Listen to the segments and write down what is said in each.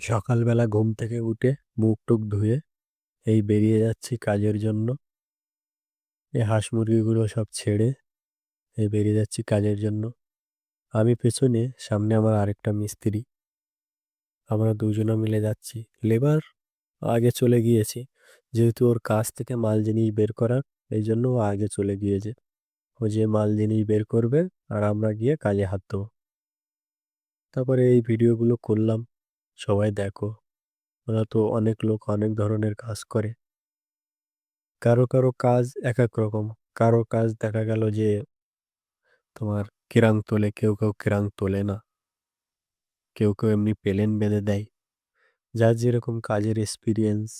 সকালবেলা ঘুম থেকে উঠে মুখ টুক ধুয়ে এই বেরিয়ে যাচ্ছি কাজের জন্য। এই হাঁস মুরগিগুলো সব ছেড়ে এই বেরিয়ে যাচ্ছি কাজের জন্য। আমি পেছনে, সামনে আমার আরেকটা মিস্ত্রি। আমরা দুজনে মিলে যাচ্ছি। লেবার আগে চলে গিয়েছি। যেহেতু ওর কাজ থেকে মাল জিনিস বের করার, এই জন্য ও আগে চলে গিয়েছে। ও যে মাল জিনিস বের করবে আর আমরা গিয়ে কাজে হাত দেবো। তারপরে এই ভিডিওগুলো করলাম। সবাই দেখো। ওরা তো অনেক লোক অনেক ধরনের কাজ করে। কারও কারও কাজ এক এক রকম। কারও কাজ দেখা গেল যে তোমার কেরাং তোলে, কেউ কেউ কেরাং তোলে না। কেউ কেউ এমনি পেলেন বেঁধে দেয়। যার যেরকম কাজের এক্সপিরিয়েন্স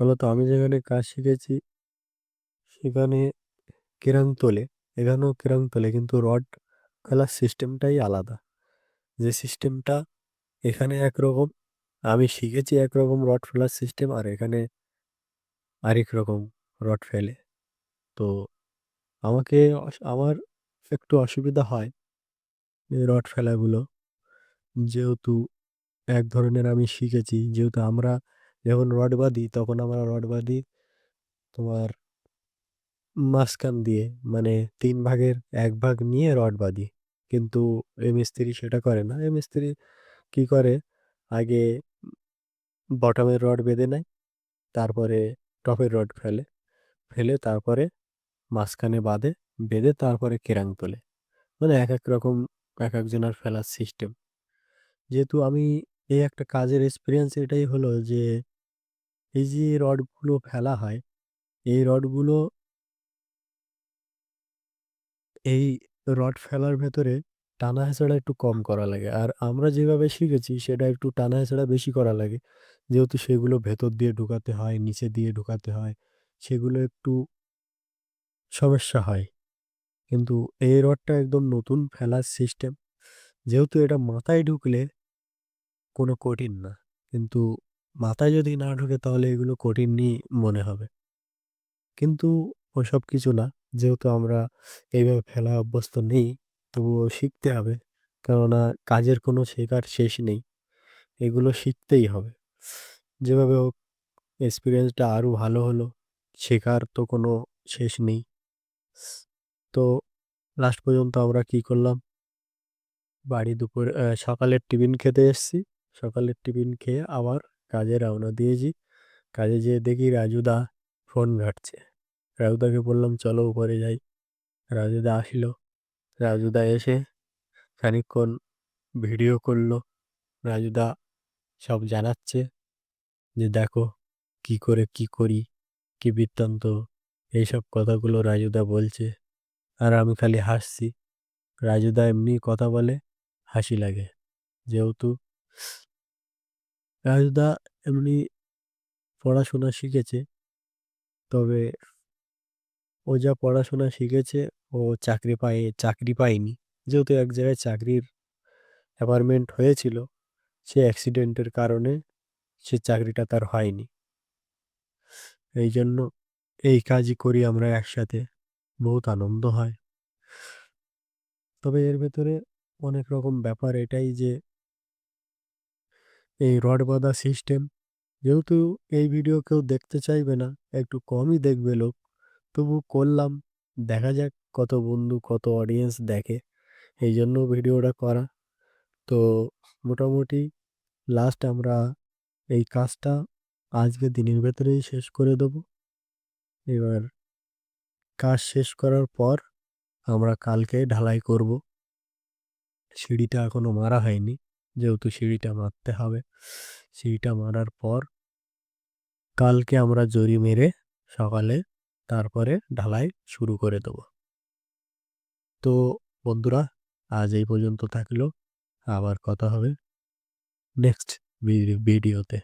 বলতো আমি যেখানে কাজ শিখেছি, সেখানে কেরাং তোলে। এখানেও কেরাং তোলে, কিন্তু রড খেলার সিস্টেমটাই আলাদা। যে সিস্টেমটা এখানে একরকম, আমি শিখেছি একরকম রড ফেলার সিস্টেম আর এখানে আরেক রকম রড ফেলে। তো আমাকে আমার একটু অসুবিধা হয় এই রড ফেলাগুলো। যেহেতু এক ধরনের আমি শিখেছি, যেহেতু আমরা যখন রড বাঁধি তখন আমরা রড বাঁধি তোমার মাঝখান দিয়ে মানে তিন ভাগের এক ভাগ নিয়ে রড বাঁধি। কিন্তু এ মিস্ত্রি সেটা করে না। এ মিস্ত্রি কী করে? আগে বটমের রড বেঁধে নেয়, তারপরে টপের রড ফেলে ফেলে তারপরে মাঝখানে বাঁধে, বেঁধে তারপরে কেরাং তোলে। মানে এক এক রকম, এক একজনের ফেলার সিস্টেম যেহেতু আমি এই একটা কাজের এক্সপিরিয়েন্স এটাই হলো যে, এই যে রডগুলো ফেলা হয়, এই রডগুলো এই রড ফেলার ভেতরে টানা হেঁচড়া একটু কম করা লাগে। আর আমরা যেভাবে শিখেছি, সেটা একটু টানা হেঁচড়া বেশি করা লাগে। যেহেতু সেগুলো ভেতর দিয়ে ঢুকাতে হয়, নিচে দিয়ে ঢুকাতে হয়, সেগুলো একটু সমস্যা হয়। কিন্তু এই রডটা একদম নতুন ফেলার সিস্টেম। যেহেতু এটা মাথায় ঢুকলে কোনো কঠিন না। কিন্তু মাথায় যদি না ঢুকে তাহলে এগুলো কঠিনই মনে হবে। কিন্তু ওসব কিছু না। যেহেতু আমরা এইভাবে ফেলা অভ্যস্ত নেই তবুও শিখতে হবে। কেননা কাজের কোনো শেখার শেষ নেই। এগুলো শিখতেই হবে। যেভাবে হোক এক্সপিরিয়েন্সটা আরও ভালো হলো, শেখার তো কোনো শেষ নেই। তো লাস্ট পর্যন্ত আমরা কি করলাম? বাড়ি দুপুর সকালের টিফিন খেতে এসছি। সকালের টিফিন খেয়ে আবার কাজে রওনা দিয়েছি। কাজে যেয়ে দেখি রাজুদা ফোন ঘাটছে। রাজুদাকে বললাম, চলো উপরে যাই। রাজুদা আসলো। রাজুদা এসে খানিকক্ষণ ভিডিও করল। রাজুদা সব জানাচ্ছে যে, দেখো কি করে, কি করি, কি বৃত্তান্ত, এইসব কথাগুলো রাজুদা বলছে আর আমি খালি হাসছি। রাজুদা এমনি কথা বলে হাসি লাগে। যেহেতু রাজুদা এমনি পড়াশোনা শিখেছে, তবে ও যা পড়াশোনা শিখেছে ও চাকরি পায়, চাকরি পায়নি। যেহেতু এক জায়গায় চাকরির অ্যাপার্টমেন্ট হয়েছিল, সে অ্যাক্সিডেন্টের কারণে সে চাকরিটা তার হয়নি। এই জন্য এই কাজই করি আমরা একসাথে। বহুত আনন্দ হয়। তবে এর ভেতরে অনেক রকম ব্যাপার এটাই যে, এই রড বাঁধা সিস্টেম যেহেতু এই ভিডিও কেউ দেখতে চাইবে না, একটু কমই দেখবে লোক। তবু করলাম, দেখা যাক কত বন্ধু, কত অডিয়েন্স দেখে। এই জন্য ভিডিওটা করা। তো মোটামুটি লাস্ট আমরা এই কাজটা আজকে দিনের ভেতরেই শেষ করে দেবো। এবার কাজ শেষ করার পর আমরা কালকে ঢালাই করব। সিঁড়িটা এখনও মারা হয়নি, যেহেতু সিঁড়িটা মারতে হবে। সিঁড়িটা মারার পর কালকে আমরা জরি মেরে সকালে তারপরে ঢালাই শুরু করে দেব। তো বন্ধুরা আজ এই পর্যন্ত থাকল। আবার কথা হবে নেক্সট ভিডিওতে।